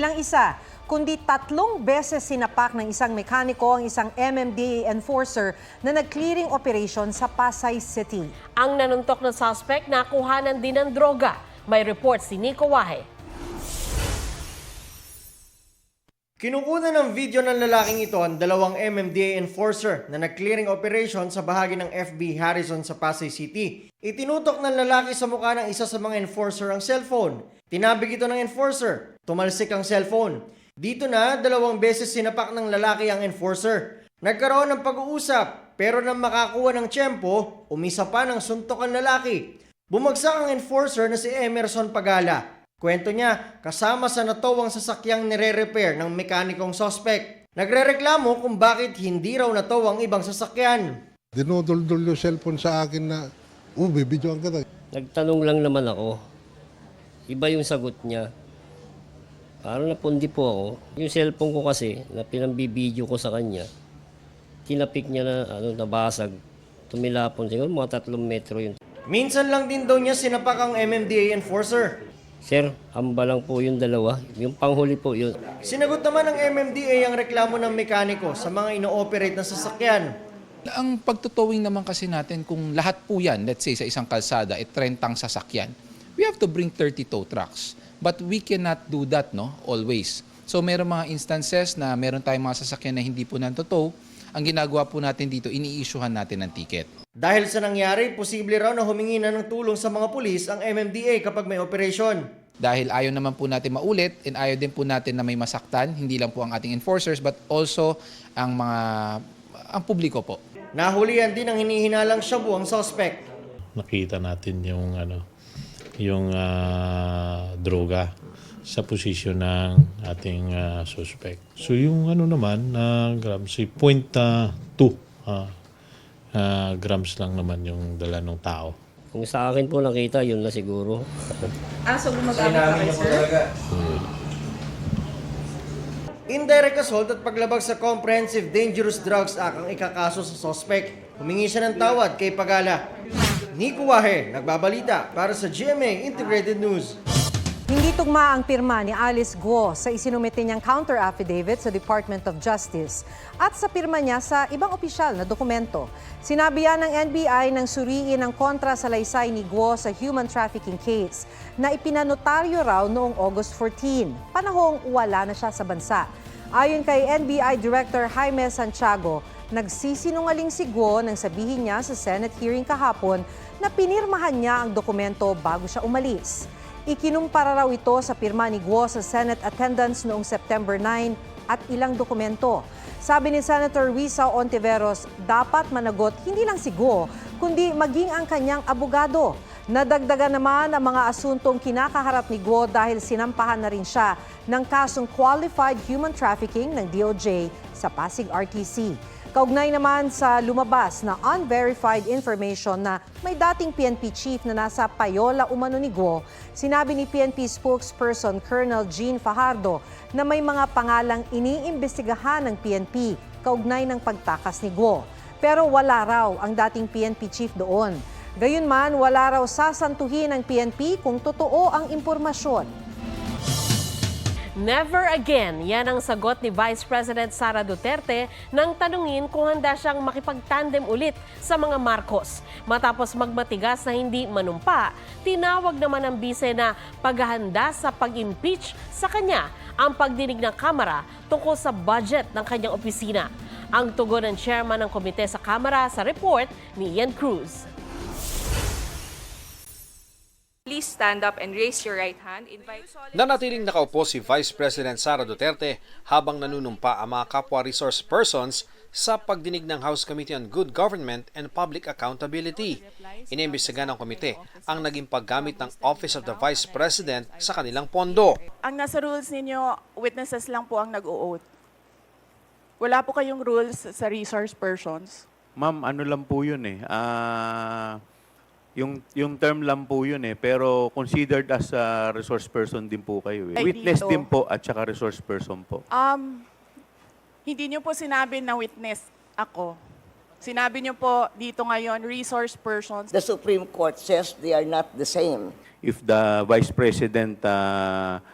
Hindi lang isa, kundi tatlong beses sinapak ng isang mekaniko ang isang MMDA enforcer na nag-clearing operation sa Pasay City. Ang nanuntok na suspect nakuhanan din ng droga. May report si Nico Wahe. Kinukuna ng video ng lalaking ito ang dalawang MMDA enforcer na nag-clearing operation sa bahagi ng FB Harrison sa Pasay City. Itinutok ng lalaki sa mukha ng isa sa mga enforcer ang cellphone. Tinabig ito ng enforcer. Tumalsik ang cellphone. Dito na, dalawang beses sinapak ng lalaki ang enforcer. Nagkaroon ng pag-uusap, pero nang makakuha ng tiyempo, umisa pa ng suntok ang lalaki. Bumagsak ang enforcer na si Emerson Pagala. Kwento niya, kasama sa natowang sasakyang nire-repair ng mekanikong sospek. Nagrereklamo kung bakit hindi raw natow ang ibang sasakyan. Dinudul-dul yung cellphone sa akin na, oh, bibidyoan kita. Nagtanong lang naman ako. Iba yung sagot niya. Parang napundi po ako. Yung cellphone ko kasi, na pinambibideo ko sa kanya, tinapik niya na ano, nabasag. Tumilapon. Siguro mga tatlong metro yun. Minsan lang din daw niya sinapak ang MMDA enforcer. Sir, amba lang po yung dalawa. Yung panghuli po yun. Sinagot naman ng MMDA ang reklamo ng mekaniko sa mga ino-operate na sasakyan. Ang pagtotowing naman kasi natin kung lahat po yan, let's say sa isang kalsada, at 30 sasakyan, we have to bring 30 tow trucks. But we cannot do that, no? Always. So meron mga instances na meron tayong mga sasakyan na hindi po nantotow. Ang ginagawa po natin dito, ini-issuehan natin ng ticket. Dahil sa nangyari, posible raw na humingi na ng tulong sa mga pulis ang MMDA kapag may operasyon. Dahil ayaw naman po natin maulit and ayaw din po natin na may masaktan, hindi lang po ang ating enforcers but also ang mga ang publiko po. Nahulihan din ang hinihinalang shabu ang suspect. nakita natin yung ano yung ah, droga sa posisyon ng ating ah, suspect. So yung ano naman na grams, si 0.2 ah, ah, grams lang naman yung dala ng tao. Kung sa akin po nakita, yun na siguro. Ah, so gumagamit pa kayo, sir? Indirect assault at paglabag sa Comprehensive Dangerous Drugs Act ang ikakaso sa suspect. Humingi siya ng tawad kay Pagala. Nico Wahe, nagbabalita para sa GMA Integrated News. Hindi tugma ang pirma ni Alice Guo sa isinumite niyang counter affidavit sa Department of Justice at sa pirma niya sa ibang opisyal na dokumento. Sinabi yan ng NBI nang suriin ang kontra sa laysay ni Guo sa human trafficking case na ipinanotaryo raw noong August 14, panahong wala na siya sa bansa. Ayon kay NBI Director Jaime Santiago, nagsisinungaling si Guo nang sabihin niya sa Senate hearing kahapon na pinirmahan niya ang dokumento bago siya umalis. Ikinumpara raw ito sa pirma ni Guo sa Senate attendance noong September 9 at ilang dokumento. Sabi ni Senator Risa Ontiveros, dapat managot hindi lang si Guo, kundi maging ang kanyang abogado. Nadagdagan naman ang mga asuntong kinakaharap ni Guo dahil sinampahan na rin siya ng kasong qualified human trafficking ng DOJ sa Pasig RTC. Kaugnay naman sa lumabas na unverified information na may dating PNP chief na nasa payola umano ni Guo, sinabi ni PNP spokesperson Colonel Jean Fajardo na may mga pangalang iniimbestigahan ng PNP kaugnay ng pagtakas ni Guo. Pero wala raw ang dating PNP chief doon. Gayunman, wala raw sasantuhin ng PNP kung totoo ang impormasyon. Never again, yan ang sagot ni Vice President Sara Duterte nang tanungin kung handa siyang makipagtandem ulit sa mga Marcos. Matapos magmatigas na hindi manumpa, tinawag naman ng bise na paghahanda sa pag-impeach sa kanya ang pagdinig ng Kamara tungkol sa budget ng kanyang opisina. Ang tugon ng chairman ng komite sa Kamara sa report ni Ian Cruz. Please stand up and raise your right hand. Invite Nanatiling nakaupo si Vice President Sara Duterte habang nanunumpa ang mga kapwa resource persons sa pagdinig ng House Committee on Good Government and Public Accountability. Inimbestiga ng komite ang naging paggamit ng Office of the Vice President sa kanilang pondo. Ang nasa rules ninyo, witnesses lang po ang nag-o-oath. Wala po kayong rules sa resource persons. Ma'am, ano lang po yun eh. Ah, yung, yung term lang po yun eh. Pero considered as a resource person din po kayo eh. Ay, Witness dito. din po at saka resource person po. Um, hindi nyo po sinabi na witness ako. Sinabi nyo po dito ngayon, resource persons. The Supreme Court says they are not the same. If the Vice President ah,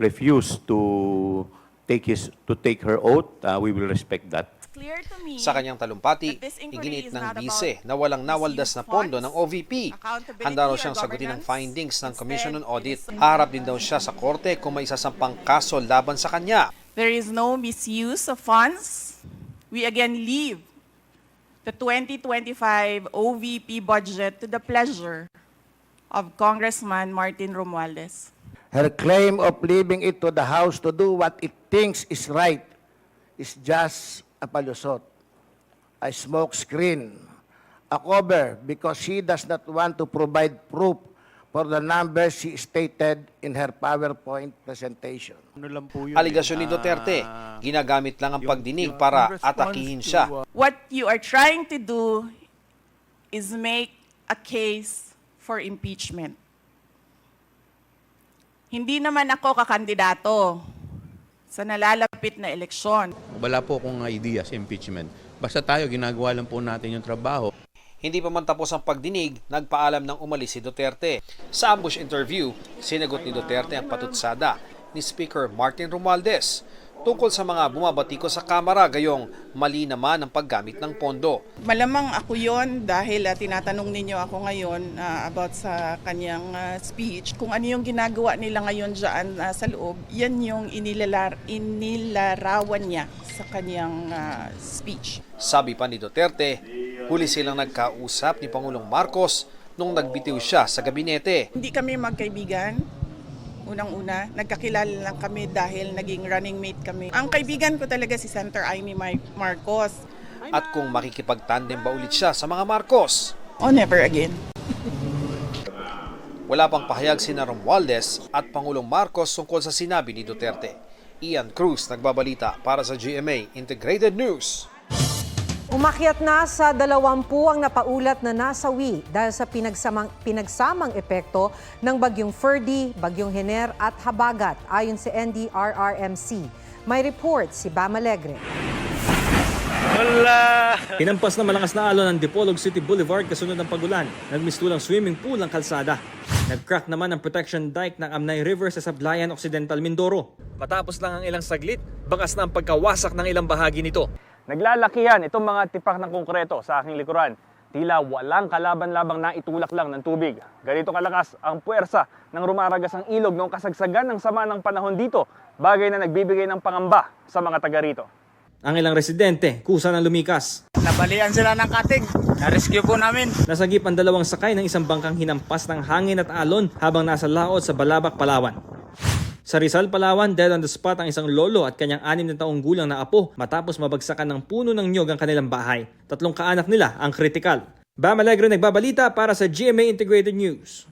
refuse to take his to take her oath, uh, we will respect that. Clear to me Sa kanyang talumpati, is ng bise na walang nawaldas na pondo ng OVP. Handa raw siyang sagutin ang findings ng Commission on Audit. Harap din daw siya sa korte kung may isasampang kaso laban sa kanya. There is no misuse of funds. We again leave the 2025 OVP budget to the pleasure of Congressman Martin Romualdez. Her claim of leaving it to the House to do what it thinks is right is just a palusot, a smoke screen, a cover because she does not want to provide proof for the numbers she stated in her PowerPoint presentation. Ano lang po yun, Aligasyon ni eh, Duterte, ah, ginagamit lang ang yung- pagdinig yung para atakihin to, siya. uh, What you are trying to do is make a case for impeachment. Hindi naman ako kakandidato sa nalalapit na eleksyon. Wala po akong idea sa impeachment. Basta tayo, ginagawa lang po natin yung trabaho. Hindi pa man tapos ang pagdinig, nagpaalam ng umalis si Duterte. Sa ambush interview, sinagot ni Duterte ang patutsada ni Speaker Martin Romualdez tungkol sa mga bumabatiko sa Kamara gayong mali naman ang paggamit ng pondo. Malamang ako yon dahil ah, tinatanong ninyo ako ngayon ah, about sa kanyang ah, speech. Kung ano yung ginagawa nila ngayon dyan ah, sa loob, yan yung inilalar, inilarawan niya sa kanyang ah, speech. Sabi pa ni Duterte, huli silang nagkausap ni Pangulong Marcos nung nagbitiw siya sa gabinete. Hindi kami magkaibigan. Unang-una, nagkakilala lang kami dahil naging running mate kami. Ang kaibigan ko talaga si Senator Amy Mar- Marcos. At kung makikipagtandem ba ulit siya sa mga Marcos. Oh, never again. Wala pang pahayag si Romualdez at Pangulong Marcos tungkol sa sinabi ni Duterte. Ian Cruz nagbabalita para sa GMA Integrated News. Umakyat na sa 20 ang napaulat na nasawi dahil sa pinagsamang, pinagsamang epekto ng bagyong Ferdy, bagyong Hener at Habagat ayon sa NDRRMC. May report si Bam Alegre. Hinampas na malakas na alon ng Dipolog City Boulevard kasunod ng pagulan. Nagmistulang swimming pool ang kalsada. Nag-crack naman ang protection dike ng Amnay River sa Sablayan Occidental, Mindoro. Matapos lang ang ilang saglit, bakas na ang pagkawasak ng ilang bahagi nito. Naglalakihan itong mga tipak ng konkreto sa aking likuran. Tila walang kalaban-labang na itulak lang ng tubig. Ganito kalakas ang puwersa ng rumaragas ang ilog noong kasagsagan ng sama ng panahon dito, bagay na nagbibigay ng pangamba sa mga taga rito. Ang ilang residente, kusa ng lumikas. Nabalian sila ng katig. Na-rescue po namin. Nasagip ang dalawang sakay ng isang bangkang hinampas ng hangin at alon habang nasa laot sa Balabac, Palawan. Sa Rizal, Palawan, dead on the spot ang isang lolo at kanyang anim na taong gulang na apo matapos mabagsakan ng puno ng nyog ang kanilang bahay. Tatlong kaanak nila ang kritikal. Bam Alegre nagbabalita para sa GMA Integrated News.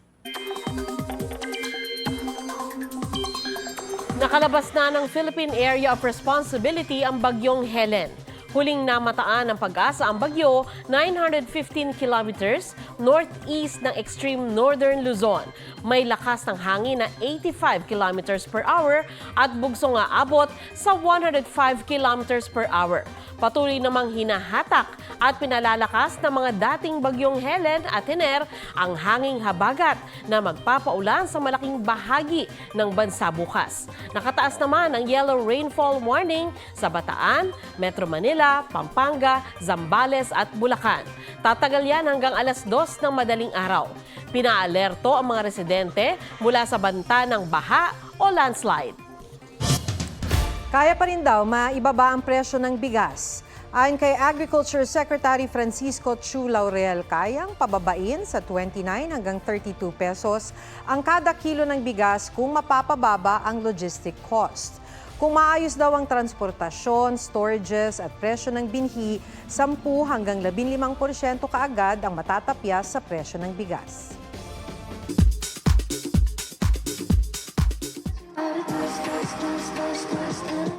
Nakalabas na ng Philippine Area of Responsibility ang bagyong Helen. Huling namataan ng pag-asa ang bagyo, 915 kilometers northeast ng extreme northern Luzon. May lakas ng hangin na 85 kilometers per hour at bugso nga abot sa 105 kilometers per hour. Patuloy namang hinahatak at pinalalakas ng mga dating bagyong Helen at Hener ang hanging habagat na magpapaulan sa malaking bahagi ng bansa bukas. Nakataas naman ang yellow rainfall warning sa Bataan, Metro Manila, Pampanga, Zambales at Bulacan. Tatagal yan hanggang alas 2 ng madaling araw. Pinaalerto ang mga residente mula sa banta ng baha o landslide. Kaya pa rin daw maibaba ang presyo ng bigas. Ayon kay Agriculture Secretary Francisco Chu Laurel, kayang pababain sa 29 hanggang 32 pesos ang kada kilo ng bigas kung mapapababa ang logistic cost. Kung maayos daw ang transportasyon, storages at presyo ng binhi, 10 hanggang 15% kaagad ang matatapyas sa presyo ng bigas.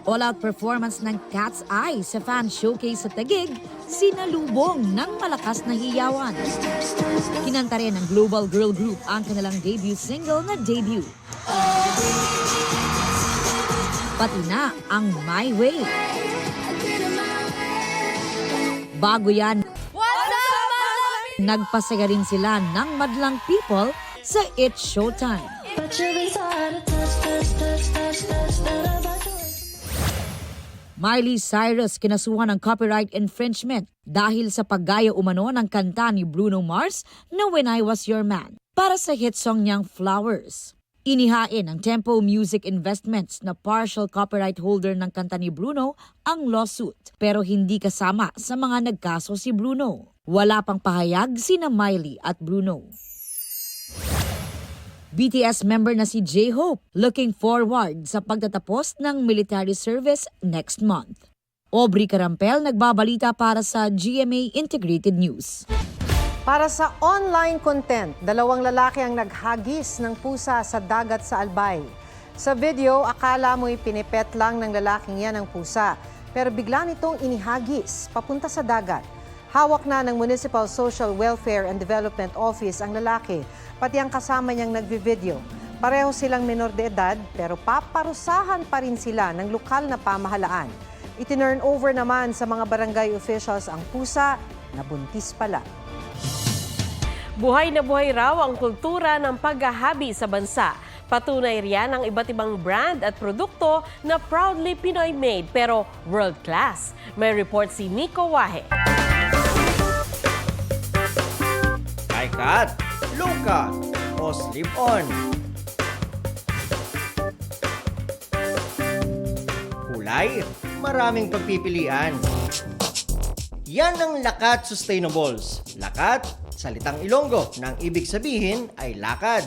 All-out performance ng Cat's Eye sa fan showcase sa Tagig, sinalubong ng malakas na hiyawan. Kinanta rin ng Global Girl Group ang kanilang debut single na debut. Pati na ang My Way. Bago yan, nagpasaga rin sila ng madlang people sa It's Showtime. Miley Cyrus kinasuhan ng copyright infringement dahil sa paggaya umano ng kanta ni Bruno Mars na When I Was Your Man para sa hit song niyang Flowers. Inihain ng Tempo Music Investments na partial copyright holder ng kanta ni Bruno ang lawsuit pero hindi kasama sa mga nagkaso si Bruno. Wala pang pahayag sina Miley at Bruno. BTS member na si J-Hope looking forward sa pagtatapos ng military service next month. Aubrey Carampel nagbabalita para sa GMA Integrated News. Para sa online content, dalawang lalaki ang naghagis ng pusa sa dagat sa Albay. Sa video, akala mo'y pinipet lang ng lalaking yan ang pusa. Pero bigla nitong inihagis papunta sa dagat. Hawak na ng Municipal Social Welfare and Development Office ang lalaki, pati ang kasama niyang nagvi-video. Pareho silang menor de edad pero paparusahan pa rin sila ng lokal na pamahalaan. Itinurn over naman sa mga barangay officials ang pusa na buntis pala. Buhay na buhay raw ang kultura ng paghahabi sa bansa. Patunay riyan ang iba't ibang brand at produkto na proudly Pinoy-made pero world-class. May report si Nico Wahe. High cut, low o slip-on. Kulay, maraming pagpipilian. Yan ang Lakat Sustainables. Lakat, salitang Ilonggo, na ang ibig sabihin ay lakad.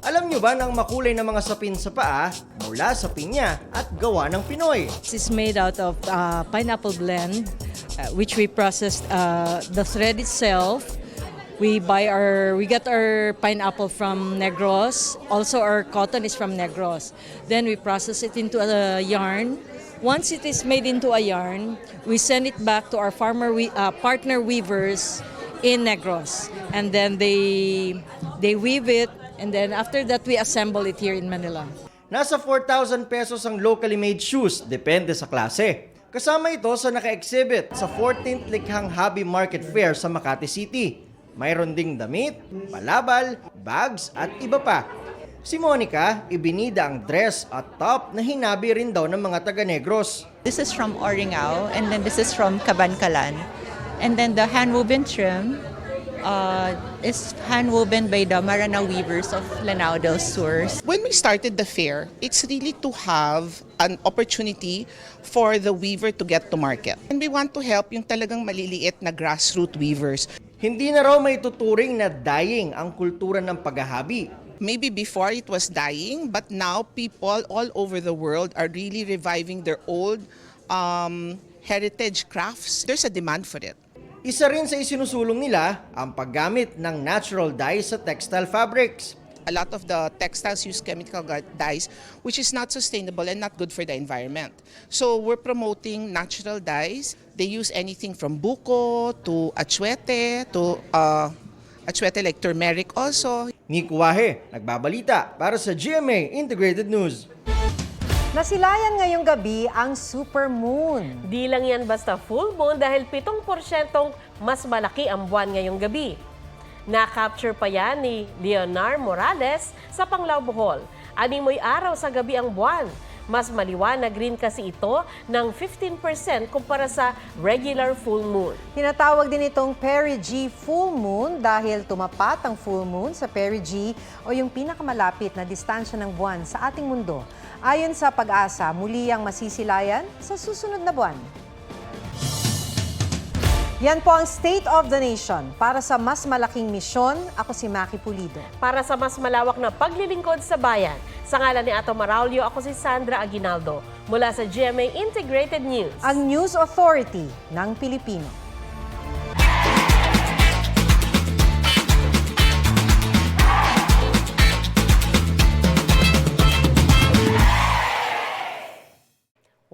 Alam nyo ba na makulay na mga sapin sa paa mula sa pinya at gawa ng Pinoy? This is made out of uh, pineapple blend, uh, which we processed uh, the thread itself. We buy our, we get our pineapple from Negros. Also, our cotton is from Negros. Then we process it into a yarn. Once it is made into a yarn, we send it back to our farmer we, uh, partner weavers in Negros, and then they they weave it, and then after that we assemble it here in Manila. Nasa 4,000 pesos ang locally made shoes, depende sa klase. Kasama ito sa naka-exhibit sa 14th Likhang Hobby Market Fair sa Makati City. Mayroon ding damit, palabal, bags at iba pa. Si Monica, ibinida ang dress at top na hinabi rin daw ng mga taga-Negros. This is from Oringao, and then this is from Kabankalan. And then the hand-woven trim uh, is hand-woven by the Marana weavers of Lanao del Sur. When we started the fair, it's really to have an opportunity for the weaver to get to market. And we want to help yung talagang maliliit na grassroots weavers. Hindi na raw may tuturing na dying ang kultura ng paghahabi. Maybe before it was dying, but now people all over the world are really reviving their old um, heritage crafts. There's a demand for it. Isa rin sa isinusulong nila ang paggamit ng natural dyes sa textile fabrics. A lot of the textiles use chemical dyes, which is not sustainable and not good for the environment. So we're promoting natural dyes. They use anything from buko to achuete to uh, achuete like turmeric also. Nico Wahe, nagbabalita para sa GMA Integrated News. Nasilayan ngayong gabi ang supermoon. Di lang yan basta full moon dahil 7% mas malaki ang buwan ngayong gabi. Na-capture pa yan ni Leonar Morales sa Panglao, Bohol. Animoy araw sa gabi ang buwan. Mas maliwanag rin kasi ito ng 15% kumpara sa regular full moon. Tinatawag din itong perigee full moon dahil tumapat ang full moon sa perigee o yung pinakamalapit na distansya ng buwan sa ating mundo. Ayon sa pag-asa, muli ang masisilayan sa susunod na buwan. Yan po ang State of the Nation. Para sa mas malaking misyon, ako si Maki Pulido. Para sa mas malawak na paglilingkod sa bayan, sa ngalan ni Ato Maraulio, ako si Sandra Aguinaldo. Mula sa GMA Integrated News. Ang News Authority ng Pilipino.